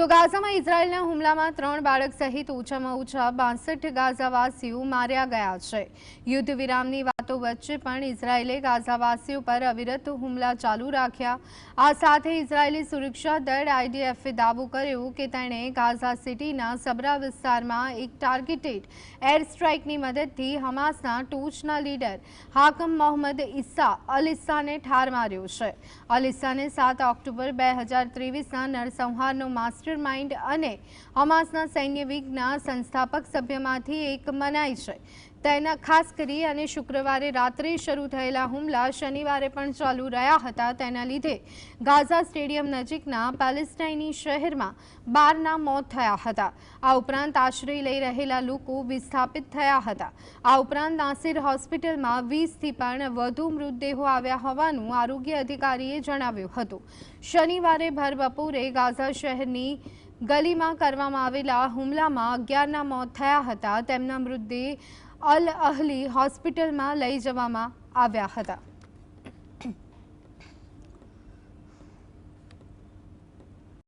તો ગાઝામાં ઇઝરાયેલના હુમલામાં ત્રણ બાળક સહિત ઓછામાં ઓછા બાસઠ ગાઝાવાસીઓ માર્યા ગયા છે. યુદ્ધ વિરામની વાતો વચ્ચે પણ ઇઝરાયેલે ગાઝાવાસીઓ પર અવિરત હુમલા ચાલુ રાખ્યા. આ સાથે ઇઝરાયેલી સુરક્ષા દળ આઈડીએફે દાવો કર્યો કે તેણે ગાઝા સિટીના સબરા વિસ્તારમાં એક ટાર્ગેટેડ એર સ્ટ્રાઇકની મદદથી હમાસના ટોચના લીડર હાકમ મોહમ્મદ ઈસ્સા અલ ઇસ્સાને ઠાર માર્યો છે. અલ ઇસ્સાને સાત ઓક્ટોબર બે હજાર ત્રેવીસના નરસંહારનો માસ્ટર માઇન્ડ અને હમાસના સૈન્ય વિંગના સંસ્થાપક સભ્યમાંથી એક મનાય છે. તેના ખાસ કરી અને શુક્રવારે રાત્રે શરૂ થયેલા હુમલા શનિવારે પણ ચાલુ રહ્યા હતા. તેના લીધે ગાઝા સ્ટેડિયમ નજીકના પેલેસ્ટાઇની શહેરમાં બારના મોત થયા હતા. આ ઉપરાંત આશ્રય લઈ રહેલા લોકો વિસ્થાપિત થયા હતા. આ ઉપરાંત નાસિર હોસ્પિટલમાં વીસથી પણ વધુ મૃતદેહો આવ્યા હોવાનું આરોગ્ય અધિકારીએ જણાવ્યું હતું. શનિવારે ભર બપોરે ગાઝા શહેરની ગલીમાં કરવામાં આવેલા હુમલામાં અગિયારના મોત થયા હતા. તેમના મૃતદેહ અલ અહલી હોસ્પિટલમાં લઈ જવામાં આવ્યા હતા.